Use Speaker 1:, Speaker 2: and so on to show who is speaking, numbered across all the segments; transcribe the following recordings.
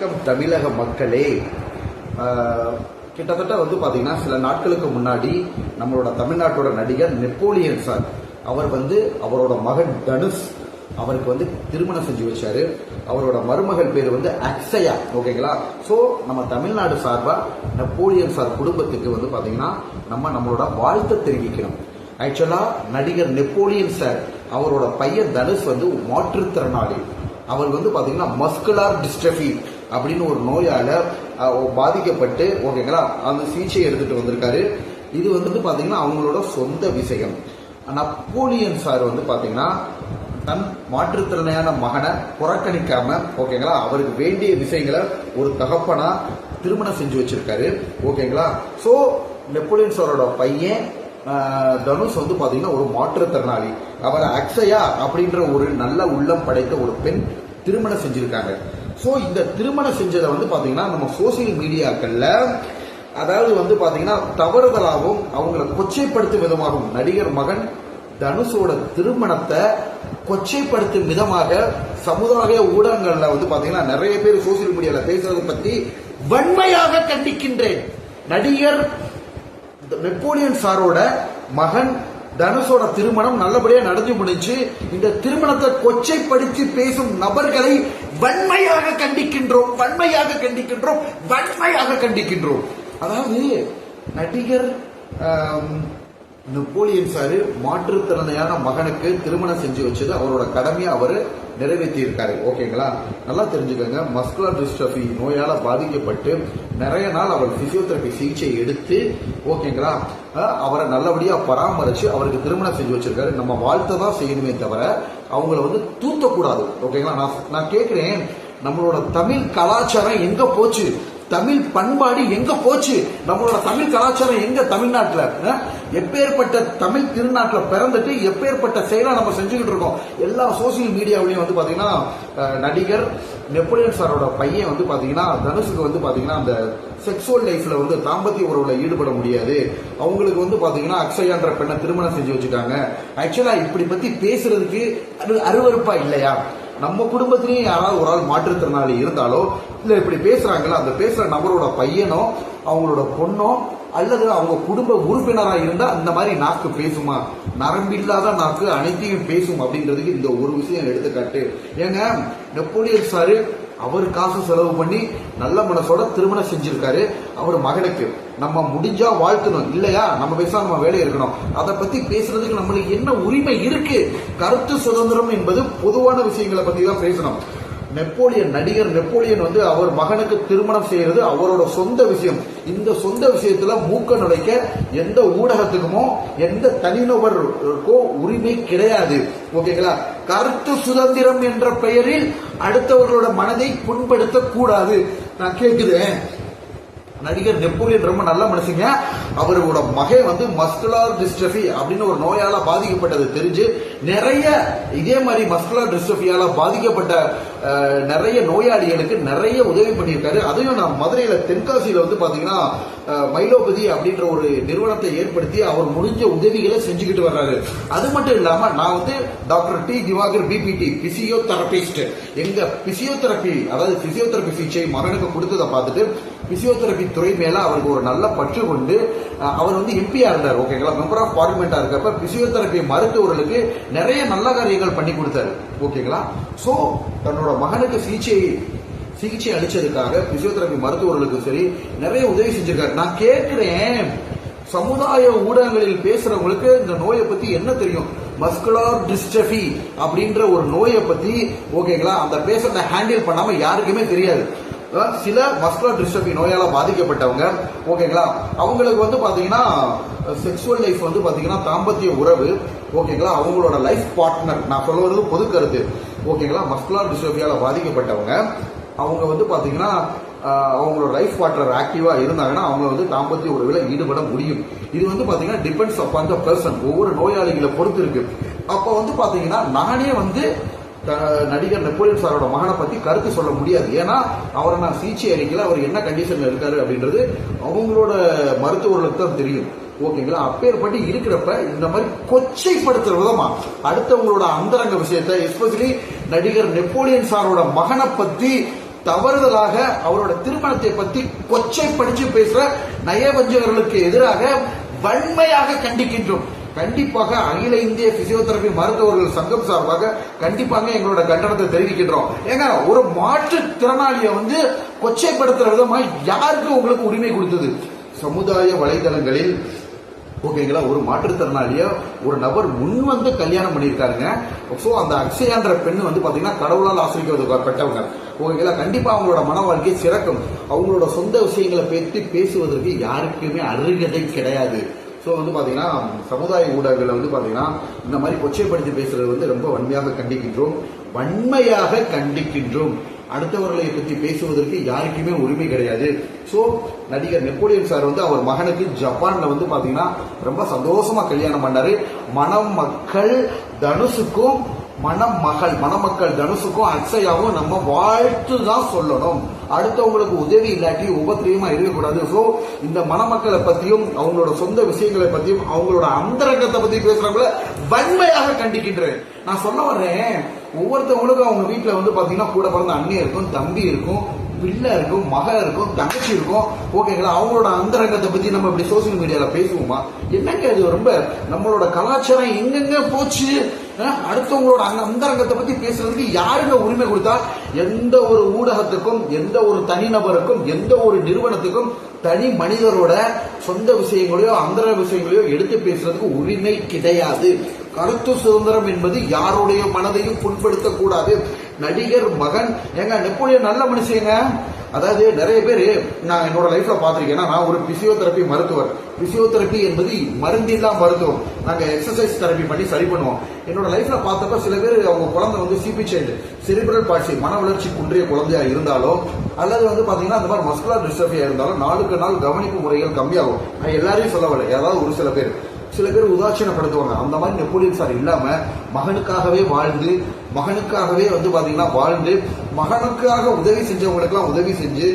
Speaker 1: வணக்கம் தமிழக மக்களே. கிட்டத்தட்ட வந்து பார்த்தீங்கன்னா சில நாட்களுக்கு முன்னாடி நம்மளோட தமிழ்நாட்டோட நடிகர் நெப்போலியன் சார் அவர் வந்து அவரோட மகன் தனுஷ் அவருக்கு வந்து திருமணம் செஞ்சு வச்சாரு. அவரோட மருமகள் பேர் வந்து அக்ஷயா ஓகேங்களா? ஸோ நம்ம தமிழ்நாடு சார்பாக நெப்போலியன் சார் குடும்பத்துக்கு வந்து பார்த்தீங்கன்னா நம்ம நம்மளோட வாழ்த்தை தெரிவிக்கணும். ஆக்சுவலாக நடிகர் நெப்போலியன் சார் அவரோட பையன் தனுஷ் வந்து மாற்றுத்திறனாளி. அவர் வந்து பார்த்தீங்கன்னா மஸ்குலார் டிஸ்ட்ரஃபி அப்படின்னு ஒரு நோயால பாதிக்கப்பட்டு ஓகேங்களா? அந்த சிகிச்சை எடுத்துட்டு வந்திருக்காரு. இது வந்து பாத்தீங்கன்னா அவங்களோட சொந்த விஷயம். நப்போலியன் சார் வந்து பாத்தீங்கன்னா தன் மாற்றுத்திறனையான மகனை புறக்கணிக்காம ஓகேங்களா அவருக்கு வேண்டிய விஷயங்களை ஒரு தகப்பனா திருமணம் செஞ்சு வச்சிருக்காரு. ஓகேங்களா? சோ நெப்போலியன் சாரோட பையன் தனுஷ் வந்து பாத்தீங்கன்னா ஒரு மாற்றுத்திறனாளி. அவரை அக்ஷயா அப்படின்ற ஒரு நல்ல உள்ளம் படைத்த ஒரு பெண் திருமணம் செஞ்சிருக்காங்க. ஸோ இந்த திருமணம் செஞ்சதை வந்து பார்த்தீங்கன்னா நம்ம சோசியல் மீடியாக்களில் அதாவது வந்து பார்த்தீங்கன்னா தவறுதலாகவும் அவங்கள கொச்சைப்படுத்தும் விதமாகவும் நடிகர் மகன் தனுஷோட திருமணத்தை கொச்சைப்படுத்தும் விதமாக சமுதாய ஊடகங்களில் வந்து பார்த்தீங்கன்னா நிறைய பேர் சோசியல் மீடியாவில் பேசுறதை பற்றி வன்மையாக கண்டிக்கின்றேன். நடிகர் நெப்போலியன் சாரோட மகன் தனுஷோட திருமணம் நல்லபடியா நடந்து முடிஞ்சு இந்த திருமணத்தை கொச்சைப்படுத்தி பேசும் நபர்களை வன்மையாக கண்டிக்கின்றோம் வன்மையாக கண்டிக்கின்றோம் வன்மையாக கண்டிக்கின்றோம். அதாவது நடிகர் நெப்போலியன் சாரு மாற்றுத்திறனையான மகனுக்கு திருமணம் செஞ்சு வச்சது அவரோட கடமையை அவர் நிறைவேற்றியிருக்காரு. ஓகேங்களா? நல்லா தெரிஞ்சுக்கோங்க. மஸ்குலர் டிஸ்ட்ரஃபி நோயால் பாதிக்கப்பட்டு நிறைய நாள் அவர் பிசியோதெரபி சிகிச்சை எடுத்து ஓகேங்களா? அவரை நல்லபடியாக பராமரித்து அவருக்கு திருமணம் செஞ்சு வச்சிருக்காரு. நம்ம வாழ்த்தை தான் செய்யணுமே தவிர அவங்கள வந்து தூத்தக்கூடாது ஓகேங்களா? நான் நான் கேட்குறேன் நம்மளோட தமிழ் கலாச்சாரம் எங்கே போச்சு? தமிழ் பண்பாடு எங்க போச்சு? நம்மளோட தமிழ் கலாச்சாரம் எங்க தமிழ்நாட்டுல? எப்பேற்பட்ட தமிழ் திருநாட்டில் பிறந்துட்டு எப்பேற்பட்ட செயலாக நம்ம செஞ்சுக்கிட்டு இருக்கோம்? எல்லா சோசியல் மீடியாவிலையும் வந்து பார்த்தீங்கன்னா நடிகர் நெப்போலியன் சாரோட பையன் வந்து பார்த்தீங்கன்னா தனுஷுக்கு வந்து பார்த்தீங்கன்னா அந்த செக்ஸுவல் லைஃப்ல வந்து தாம்பத்திய உறவுல ஈடுபட முடியாது. அவங்களுக்கு வந்து பார்த்தீங்கன்னா அக்ஷயான்ற பெண்ணை திருமணம் செஞ்சு வச்சுட்டாங்க. ஆக்சுவலாக இப்படி பற்றி பேசுறதுக்கு அது அருவருப்பா இல்லையா? நம்ம குடும்பத்திலேயும் யாராவது ஒரு ஆள் மாற்றுத்திறனாளி இருந்தாலோ இல்லை இப்படி பேசுறாங்களா அந்த பேசுற நபரோட பையனோ அவங்களோட பொண்ணோ அல்லது அவங்க குடும்ப உறுப்பினராக இருந்தால் இந்த மாதிரி நாக்கு பேசுமா? நரம்பில்லாத நாக்கு அனைத்தையும் பேசும் அப்படின்றதுக்கு இந்த ஒரு விஷயம் எடுத்துக்காட்டு. ஏங்க நெப்போலியன் சாரு அவர் காசு செலவு பண்ணி நல்ல மனசோட திருமணம் செஞ்சிருக்காரு. அவர் மகனுக்கு நம்ம முடிஞ்சா வாழ்த்தணும். இல்லையா? நம்ம பேசா நம்ம வேலை இருக்கணும். அதை பத்தி பேசுறதுக்கு நம்மளுக்கு என்ன உரிமை இருக்கு? கருத்து சுதந்திரம் என்பது பொதுவான விஷயங்களை பத்தி தான் பேசணும். நெப்போலியன் நடிகர் நெப்போலியன் வந்து அவர் மகனுக்கு திருமணம் செய்யறது அவரோட சொந்த விஷயம். இந்த சொந்த விஷயத்துல மூக்க நுழைக்க எந்த ஊடகத்துக்குமோ எந்த தனிநபருக்கோ உரிமை கிடையாது. ஓகேங்களா? கருத்து சுதந்திரம் என்ற பெயரில் அடுத்தவர்களோட மனதை புண்படுத்த கூடாது நான் கேட்குறேன் நடிகர் நெப்போலியன் ரொம்ப நல்ல மனுஷங்க. அவரோட மகன் வந்து மஸ்குலார் டிஸ்ட்ரஃபி அப்படின்னு ஒரு நோயால பாதிக்கப்பட்டது தெரிஞ்சு நிறைய இதே மாதிரி மஸ்குலார் டிஸ்ட்ரஃபியால பாதிக்கப்பட்ட நிறைய நோயாளிகளுக்கு நிறைய உதவி பண்ணியிருக்காரு. அதையும் நான் மதுரையில தென்காசியில வந்து பாத்தீங்கன்னா மைலோபதி அப்படின்ற ஒரு நிறுவனத்தை ஏற்படுத்தி அவர் முடிஞ்ச உதவிகளை செஞ்சுக்கிட்டு வர்றாரு. அது மட்டும் இல்லாம நான் வந்து doctor D Diwakar BPT physiotherapist எங்க பிசியோதெரபி அதாவது பிசியோதெரபி சிகிச்சை மகனுக்கு கொடுத்ததை பார்த்துட்டு பிசியோதெரபி துறை மேல அவருக்கு ஒரு நல்ல பற்று கொண்டு அவர் வந்து எம்பியா இருந்தார். ஓகேங்களா மெம்பர் ஆஃப் பார்லிமெண்டா இருக்கப்ப பிசியோதெரபி மருத்துவர்களுக்கு நிறைய நல்ல காரியங்கள் பண்ணி கொடுத்தாரு. ஓகேங்களா சோ தன்னோட மகனுக்கு சிகிச்சை சிகிச்சை அளிச்சதுக்காக பிசியோதெரபி மருத்துவர்களுக்கு சரி நிறைய உதவி செஞ்சிருக்காரு. நான் கேட்கிறேன். சமுதாய ஊடகங்களில் பேசுறவங்களுக்கு இந்த நோயை பத்தி என்ன தெரியும்? மஸ்குலார் டிஸ்டபி அப்படின்ற ஒரு நோயை பத்தி ஓகேங்களா அந்த பேஷண்ட ஹேண்டில் பண்ணாம யாருக்குமே தெரியாது. சில மஸ்குலர் டிஸ்டபி நோயால பாதிக்கப்பட்டவங்க ஓகேங்களா அவங்களுக்கு வந்து பாத்தீங்கன்னா செக்ஸுவல் லைஃப் வந்து பாத்தீங்கன்னா தாம்பத்திய உறவு ஓகேங்களா அவங்களோட லைஃப் பார்ட்னர் நான் சொல்ல வருது பொது கருத்து. ஓகேங்களா மஸ்குலார் டிஸ்டபியால பாதிக்கப்பட்டவங்க அவங்க வந்து பார்த்தீங்கன்னா அவங்களோட லைஃப் பார்ட்னர் ஆக்டிவாக இருந்தாங்கன்னா அவங்க வந்து தாம்பத்திய உறவில் ஈடுபட முடியும். இது வந்து பார்த்தீங்கன்னா டிபெண்ட்ஸ் அப்பான் த பர்சன் ஒவ்வொரு நோயாளிகளை பொறுத்து இருக்கு. அப்போ வந்து பார்த்தீங்கன்னா நானே வந்து நடிகர் நெப்போலியன் சாரோட மகனை பத்தி கருத்து சொல்ல முடியாது. ஏன்னா அவரை நான் சிகிச்சை அறிக்கையில் அவர் என்ன கண்டிஷன்ல இருக்காரு அப்படின்றது அவங்களோட மருத்துவர்களுக்கு தான் தெரியும். ஓகேங்களா? அப்பேற்பட்டு இருக்கிறப்ப இந்த மாதிரி கொச்சைப்படுத்துற விதமா அடுத்தவங்களோட அந்தரங்க விஷயத்தை எஸ்பெஷலி நடிகர் நெப்போலியன் சாரோட மகனை பத்தி தவறுதலாக அவரோட திருமணத்தை பத்தி படிச்சு பேசுற நயவஞ்சகர்களுக்கு எதிராக வன்மையாக கண்டிக்கின்றோம். கண்டிப்பாக அகில இந்திய பிசியோதெரபி மருத்துவர்கள் சங்கம் சார்பாக கண்டிப்பாக எங்களோட கண்டனத்தை தெரிவிக்கின்றோம். ஏங்க ஒரு மாற்று திறனாளியை வந்து கொச்சைப்படுத்துற விதமா யாருக்கு உங்களுக்கு உரிமை கொடுத்தது? சமுதாய வலைதளங்களில் ஓகேங்களா? ஒரு மாற்றுத்திறனாளிய ஒரு நபர் முன் வந்து கல்யாணம் பண்ணியிருக்காருங்க. ஸோ அந்த அக்ஷயான்ற பெண் வந்து பார்த்தீங்கன்னா கடவுளால் ஆசிரிக்கப்பட்டவங்க ஓகேங்களா? கண்டிப்பாக அவங்களோட மன வாழ்க்கை சிறக்கும். அவங்களோட சொந்த விஷயங்களை பற்றி பேசுவதற்கு யாருக்குமே அருகதை கிடையாது. ஸோ வந்து பார்த்தீங்கன்னா சமுதாய ஊடகங்களில் வந்து பார்த்தீங்கன்னா இந்த மாதிரி கொச்சைப்படுத்தி பேசுறது வந்து ரொம்ப வன்மையாக கண்டிக்கின்றோம். வன்மையாக கண்டிக்கின்றோம். அடுத்தவர்களை பற்றி பேசுவதற்கு யாருக்குமே உரிமை கிடையாது. ஸோ நடிகர் நெப்போலியன் சார் வந்து அவர் மகனுக்கு ஜப்பான்ல வந்து பாத்தீங்கன்னா ரொம்ப சந்தோஷமா கல்யாணம் பண்ணாரு. மணமக்கள் தனுஷுக்கும் மணமகள் மணமக்கள் தனுஷுக்கும் அக்ஷயாவும் நம்ம வாழ்த்து தான் சொல்லணும். அடுத்தவங்களுக்கு உதவி இல்லாட்டி உபத்திரியமா இருக்கக்கூடாது. ஸோ இந்த மணமக்களை பத்தியும் அவங்களோட சொந்த விஷயங்களை பத்தியும் அவங்களோட அந்தரங்கத்தை பத்தி பேசுறவங்கள வன்மையாக கண்டிக்கின்றேன். நான் சொல்ல வர்றேன் ஒவ்வொருத்தவங்களுக்கும் அவங்க வீட்டுல வந்து பாத்தீங்கன்னா கூட பிறந்த அண்ணன் இருக்கும் தம்பி இருக்கும் பிள்ளை இருக்கும் மக இருக்கும் தங்கச்சி இருக்கும். ஓகேங்களா அவங்களோட அந்தரங்கத்தை பத்தி நம்ம இப்படி சோசியல் மீடியால பேசுவோமா? என்னங்க இது? ரொம்ப நம்மளோட கலாச்சாரம் எங்கெங்க போச்சு? அடுத்தவங்களோட அந்த அந்தரங்கத்தை பத்தி பேசுறதுக்கு யாருங்க உரிமை கொடுத்தா? எந்த ஒரு ஊடகத்துக்கும் எந்த ஒரு தனிநபருக்கும் எந்த ஒரு நிறுவனத்துக்கும் தனி மனிதரோட சொந்த விஷயங்களையோ அந்தர விஷயங்களையோ எடுத்து பேசுறதுக்கு உரிமை கிடையாது. கருத்து சுதந்திரம் என்பது யாருடைய மனதையும் புண்படுத்தக்கூடாது. நடிகர் மகன் ஏங்க நெப்போலியன் நல்ல மனுஷங்க அதாவது நிறைய பேர் நான் என்னோட லைஃப்ல பார்த்துருக்கேன்னா நான் ஒரு பிசியோதெரபி மருத்துவர். பிசியோதெரபி என்பது மருந்தில்லா மருத்துவம். நாங்க எக்ஸசைஸ் தெரப்பி பண்ணி சரி பண்ணுவோம். என்னோட லைஃப்ல பார்த்தப்ப சில பேர் அவங்க குழந்தை வந்து சிபி சைல்டு செரிபிரல் பாட்சி மன வளர்ச்சி குன்றிய குழந்தையா இருந்தாலோ அல்லது வந்து பாத்தீங்கன்னா அந்த மாதிரி மஸ்குலர் டிஸ்டர்பியா இருந்தாலும் நாளுக்கு நாள் கவனிப்பு முறைகள் கம்மியாகும். நான் எல்லாரையும் சொல்ல ஏதாவது ஒரு சில பேர். சில பேர் உதாசீனப்படுத்துவாங்க. அந்த மாதிரி நெப்போலியன் சார் இல்லாம மகனுக்காகவே வாழ்ந்து மகனுக்காகவே வந்து பார்த்தீங்கன்னா வாழ்ந்து மகனுக்காக உதவி செஞ்சவங்களுக்கெல்லாம் உதவி செஞ்சு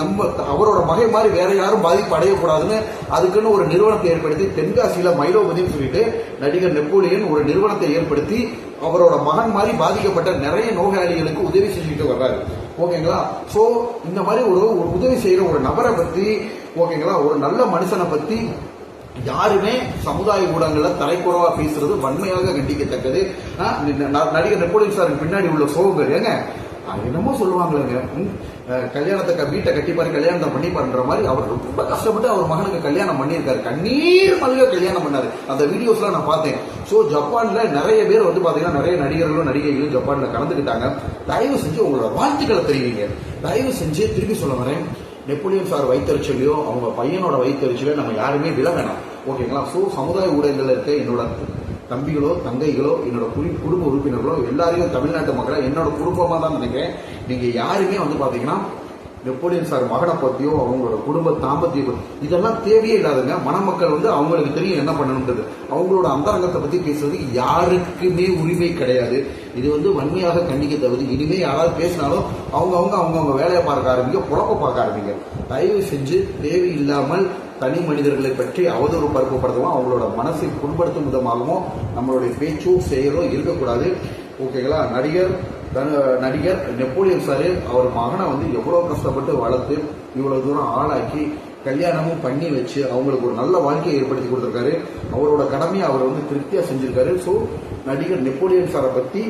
Speaker 1: நம்ம அவரோட மகை மாதிரி வேற யாரும் பாதிப்பு அடையக்கூடாதுன்னு அதுக்குன்னு ஒரு நிறுவனத்தை ஏற்படுத்தி தென்காசியில் மைலோபதினு சொல்லிட்டு நடிகர் நெப்போலியன் ஒரு நிறுவனத்தை ஏற்படுத்தி அவரோட மகன் மாதிரி பாதிக்கப்பட்ட நிறைய நோயாளிகளுக்கு உதவி செஞ்சுட்டு வர்றாரு. ஓகேங்களா? ஸோ இந்த மாதிரி ஒரு உதவி செய்கிற ஒரு நபரை பற்றி ஓகேங்களா? ஒரு நல்ல மனுஷனை பற்றி யாருமே சமுதாய ஊடகங்கள்ல தலைக்குறவா பேசுறது வன்மையாக கண்டிக்கத்தக்கது. நடிகர் நெப்போலியன் சாருக்கு பின்னாடி உள்ள சோகங்கள் ஏங்க என்னமோ சொல்லுவாங்களேங்க. கல்யாணத்தை க- வீட்டை கட்டிப்பாரு கல்யாணத்தை பண்ணிப்பாருன்ற மாதிரி அவர் ரொம்ப கஷ்டப்பட்டு அவர் மகனுக்கு கல்யாணம் பண்ணியிருக்காரு. கண்ணீர் மல்க கல்யாணம் பண்ணாரு. அந்த வீடியோஸ்லாம் நான் பார்த்தேன். ஸோ ஜப்பான்ல நிறைய பேர் வந்து பாத்தீங்கன்னா நிறைய நடிகர்களும் நடிகைகளும் ஜப்பான்ல கலந்துக்கிட்டாங்க. தயவு செஞ்சு உங்களோட வாழ்த்துக்களை தெரிவிங்க. தயவு செஞ்சு திருப்பி சொல்ல வரேன். நெப்போலியன் சார் வைத்தறிச்சலையோ அவங்க பையனோட வைத்தறிச்சலையோ நம்ம யாருமே விழ வேணாம் ஓகேங்களா ஸோ சமுதாய ஊடகங்களில் இருக்க என்னோட தம்பிகளோ தங்கைகளோ என்னோட குறி- குடும்ப உறுப்பினர்களோ எல்லாரையும் தமிழ்நாட்டு மக்களை என்னோட குடும்பமாக தான் நினைக்கிறேன். நீங்கள் யாருமே வந்து பார்த்தீங்கன்னா நெப்போலியன் சார் மகனை பத்தியோ அவங்களோட குடும்ப தாம்பத்திய இதெல்லாம் தேவையே இல்லாதுங்க. மணமக்கள் வந்து அவங்களுக்கு தெரியும் என்ன பண்ணணுன்றது அவங்களோட அந்தரங்கத்தை பத்தி பேசுறதுக்கு யாருக்குமே உரிமை கிடையாது. இது வந்து வன்மையாக கண்டிக்க தவிர இனிமே யாராவது பேசினாலும் அவங்க அவங்க அவங்க அவங்க வேலையை பார்க்க ஆரம்பிங்க குழப்ப பார்க்க ஆரம்பிங்க. தயவு செஞ்சு தேவையில்லாமல் தனி மனிதர்களை பற்றி அவதூறு பரப்பப்படுத்தவும் அவங்களோட மனசை புண்படுத்தும் விதமாகவும் நம்மளுடைய பேச்சோ செயலோ இருக்கக்கூடாது. ஓகேங்களா? நடிகர் நடிகர் நெப்போலியன் சார் அவர் மகனை வந்து எவ்வளோ கஷ்டப்பட்டு வளர்த்து இவ்வளோ தூரம் ஆளாக்கி கல்யாணமும் பண்ணி வச்சு அவங்களுக்கு ஒரு நல்ல வாழ்க்கையை ஏற்படுத்தி கொடுத்துருக்காரு. அவரோட கடமையை அவர் வந்து திருப்தியாக செஞ்சிருக்காரு. ஸோ நடிகர் நெப்போலியன் சாரை பற்றி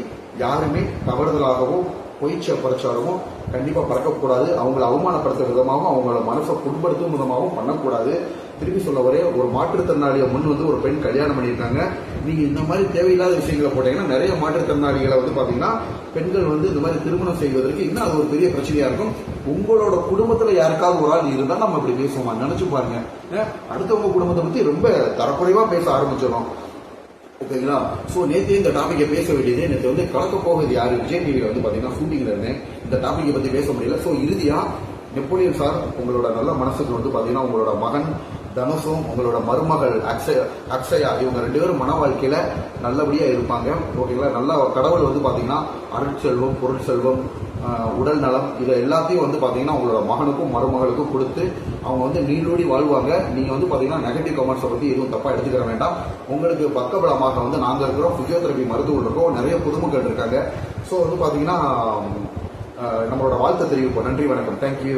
Speaker 1: யாருமே தவறுதலாகவும் பொய்ச்ச பிரச்சாரமும் கண்டிப்பாக பறக்கக்கூடாது. அவங்களை அவமானப்படுத்துற விதமாகவும் அவங்களோட மனசை புண்படுத்தும் விதமாகவும் பண்ணக்கூடாது. திருப்பி சொல்ல வரே ஒரு மாற்றுத்திறனாளியை முன் வந்து ஒரு பெண் கல்யாணம் பண்ணியிருக்காங்க. நீங்க இந்த மாதிரி தேவையில்லாத விஷயங்களை போட்டீங்கன்னா நிறைய மாற்றுத்திறனாளிகளை வந்து பாத்தீங்கன்னா பெண்கள் வந்து இந்த மாதிரி திருமணம் செய்வதற்கு இன்னும் அது ஒரு பெரிய பிரச்சனையா இருக்கும். உங்களோட குடும்பத்துல யாருக்காவது ஒரு ஆள் இருந்தா நம்ம இப்படி பேசுவோமா? நினைச்சு பாருங்க. அடுத்தவங்க குடும்பத்தை பத்தி ரொம்ப தரக்குறைவா பேச ஆரம்பிச்சிடும் ஓகேங்களா? ஸோ நேற்று இந்த டாப்பிக்கை பேச வேண்டியது நேற்று வந்து கலக்க போகிறது யார்? விஜய் டிவியில் வந்து பார்த்தீங்கன்னா ஷூட்டிங்ல இருந்தேன். இந்த டாப்பிக்கை பற்றி பேச முடியல. ஸோ இறுதியாக நெப்போலியன் சார் உங்களோட நல்ல மனசுக்கு வந்து பார்த்தீங்கன்னா உங்களோட மகன் தனுஷும் உங்களோட மருமகள் அக்ஷய அக்ஷயா இவங்க ரெண்டு பேரும் மன வாழ்க்கையில நல்லபடியா இருப்பாங்க. ஓகேங்களா? நல்லா கடவுள் வந்து பார்த்தீங்கன்னா அருட்செல்வம் பொருட்செல்வம் செல்வம் உடல் நலம் இதை எல்லாத்தையும் வந்து பார்த்தீங்கன்னா உங்களோட மகனுக்கும் மருமகளுக்கும் கொடுத்து அவங்க வந்து நீடோடி வாழ்வாங்க. நீங்கள் வந்து பார்த்தீங்கன்னா நெகட்டிவ் கமெண்ட்ஸை பற்றி எதுவும் தப்பாக எடுத்துக்கிற வேண்டாம். உங்களுக்கு பக்கபலமாக வந்து நாங்கள் இருக்கிறோம். பிசியோதெரபி மருத்துவர் இருக்கோம். நிறைய பொதுமக்கள் இருக்காங்க. ஸோ வந்து பார்த்தீங்கன்னா நம்மளோட வாழ்த்து தெரிவிப்போம். நன்றி வணக்கம். தேங்க்யூ